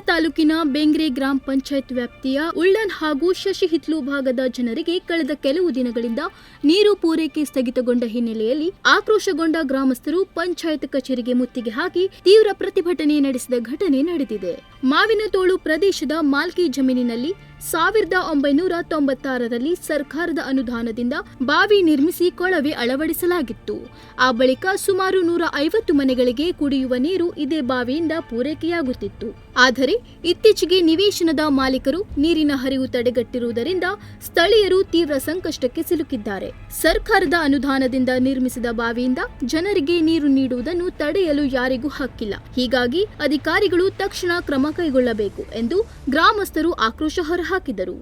ತಾಲೂಕಿನ ಬೆಂಗ್ರೆ ಗ್ರಾಮ ಪಂಚಾಯತ್ ವ್ಯಾಪ್ತಿಯ ಉಳ್ಳನ್ ಹಾಗೂ ಶಶಿಹಿತ್ಲು ಭಾಗದ ಜನರಿಗೆ ಕಳೆದ ಕೆಲವು ದಿನಗಳಿಂದ ನೀರು ಪೂರೈಕೆ ಸ್ಥಗಿತಗೊಂಡ ಹಿನ್ನೆಲೆಯಲ್ಲಿ ಆಕ್ರೋಶಗೊಂಡ ಗ್ರಾಮಸ್ಥರು ಪಂಚಾಯತ್ ಕಚೇರಿಗೆ ಮುತ್ತಿಗೆ ಹಾಕಿ ತೀವ್ರ ಪ್ರತಿಭಟನೆ ನಡೆಸಿದ ಘಟನೆ ನಡೆದಿದೆ. ಮಾವಿನತೋಳು ಪ್ರದೇಶದ ಮಾಲ್ಕಿ ಜಮೀನಿನಲ್ಲಿ ಸಾವಿರದ ಒಂಬೈನೂರ ತೊಂಬತ್ತಾರರಲ್ಲಿ ಸರ್ಕಾರದ ಅನುದಾನದಿಂದ ಬಾವಿ ನಿರ್ಮಿಸಿ ಕೊಳವೆ ಅಳವಡಿಸಲಾಗಿತ್ತು. ಆ ಬಳಿಕ ಸುಮಾರು ನೂರ ಐವತ್ತು ಮನೆಗಳಿಗೆ ಕುಡಿಯುವ ನೀರು ಇದೇ ಬಾವಿಯಿಂದ ಪೂರೈಕೆಯಾಗುತ್ತಿತ್ತು. ಆದರೆ ಇತ್ತೀಚೆಗೆ ನಿವೇಶನದ ಮಾಲೀಕರು ನೀರಿನ ಹರಿವು ತಡೆಗಟ್ಟಿರುವುದರಿಂದ ಸ್ಥಳೀಯರು ತೀವ್ರ ಸಂಕಷ್ಟಕ್ಕೆ ಸಿಲುಕಿದ್ದಾರೆ. ಸರ್ಕಾರದ ಅನುದಾನದಿಂದ ನಿರ್ಮಿಸಿದ ಬಾವಿಯಿಂದ ಜನರಿಗೆ ನೀರು ನೀಡುವುದನ್ನು ತಡೆಯಲು ಯಾರಿಗೂ ಹಕ್ಕಿಲ್ಲ. ಹೀಗಾಗಿ ಅಧಿಕಾರಿಗಳು ತಕ್ಷಣ ಕ್ರಮ ಕೈಗೊಳ್ಳಬೇಕು ಎಂದು ಗ್ರಾಮಸ್ಥರು ಆಕ್ರೋಶ ಹೊರಹಾಕಿದರು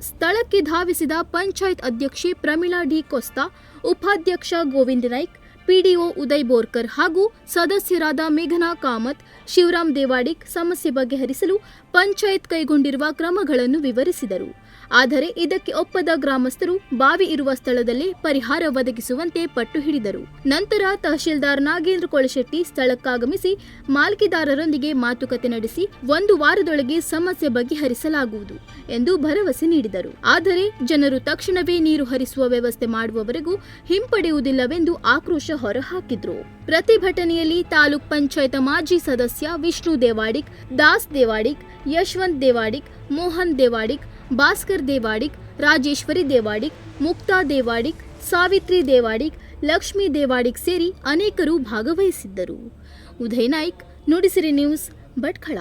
ಸ್ಥಳಕ್ಕೆ ಧಾವಿಸಿದ ಪಂಚಾಯತ್ ಅಧ್ಯಕ್ಷೆ ಪ್ರಮೀಳಾ ಡಿ ಕೊಸ್ತಾ ಉಪಾಧ್ಯಕ್ಷ ಗೋವಿಂದ ನಾಯ್ಕ್ ಪಿಡಿಒ ಉದಯ್ ಬೋರ್ಕರ್ ಹಾಗೂ ಸದಸ್ಯರಾದ ಮೇಘನಾ ಕಾಮತ್, ಶಿವರಾಮ್ ದೇವಾಡಿಕ್ ಸಮಸ್ಯೆ ಬಗೆಹರಿಸಲು ಪಂಚಾಯತ್ ಕೈಗೊಂಡಿರುವ ಕ್ರಮಗಳನ್ನು ವಿವರಿಸಿದರು. ಆದರೆ ಇದಕ್ಕೆ ಒಪ್ಪದ ಗ್ರಾಮಸ್ಥರು ಬಾವಿ ಇರುವ ಸ್ಥಳದಲ್ಲಿ ಪರಿಹಾರ ಒದಗಿಸುವಂತೆ ಪಟ್ಟು ಹಿಡಿದರು. ನಂತರ ತಹಶೀಲ್ದಾರ್ ನಾಗೇಂದ್ರ ಕೊಳಶೆಟ್ಟಿ ಸ್ಥಳಕ್ಕಾಗಮಿಸಿ ಮಾಲ್ಕಿದಾರರೊಂದಿಗೆ ಮಾತುಕತೆ ನಡೆಸಿ ಒಂದು ವಾರದೊಳಗೆ ಸಮಸ್ಯೆ ಬಗೆಹರಿಸಲಾಗುವುದು ಎಂದು ಭರವಸೆ ನೀಡಿದರು. ಆದರೆ ಜನರು ತಕ್ಷಣವೇ ನೀರು ಹರಿಸುವ ವ್ಯವಸ್ಥೆ ಮಾಡುವವರೆಗೂ ಹಿಂಪಡೆಯುವುದಿಲ್ಲವೆಂದು ಆಕ್ರೋಶ ಹೊರಹಾಕಿದ್ರು. ಪ್ರತಿಭಟನೆಯಲ್ಲಿ ತಾಲೂಕ್ ಪಂಚಾಯತ್ ಮಾಜಿ ಸದಸ್ಯ ವಿಷ್ಣು ದೇವಾಡಿಕ್, ದಾಸ್ ದೇವಾಡಿಕ್, ಯಶವಂತ್ ದೇವಾಡಿಕ್, ಮೋಹನ್ ದೇವಾಡಿಕ್, ಭಾಸ್ಕರ್ ದೇವಾಡಿಕ್, ರಾಜೇಶ್ವರಿ ದೇವಾಡಿಕ್, ಮುಕ್ತಾ ದೇವಾಡಿಕ್, ಸಾವಿತ್ರಿ ದೇವಾಡಿಕ್, ಲಕ್ಷ್ಮೀ ದೇವಾಡಿಕ್ ಸೇರಿ ಅನೇಕರು ಭಾಗವಹಿಸಿದ್ದರು. ಉದಯ್ ನಾಯ್ಕ್, ನುಡಿಸಿರಿ ನ್ಯೂಸ್, ಭಟ್ಕಳ.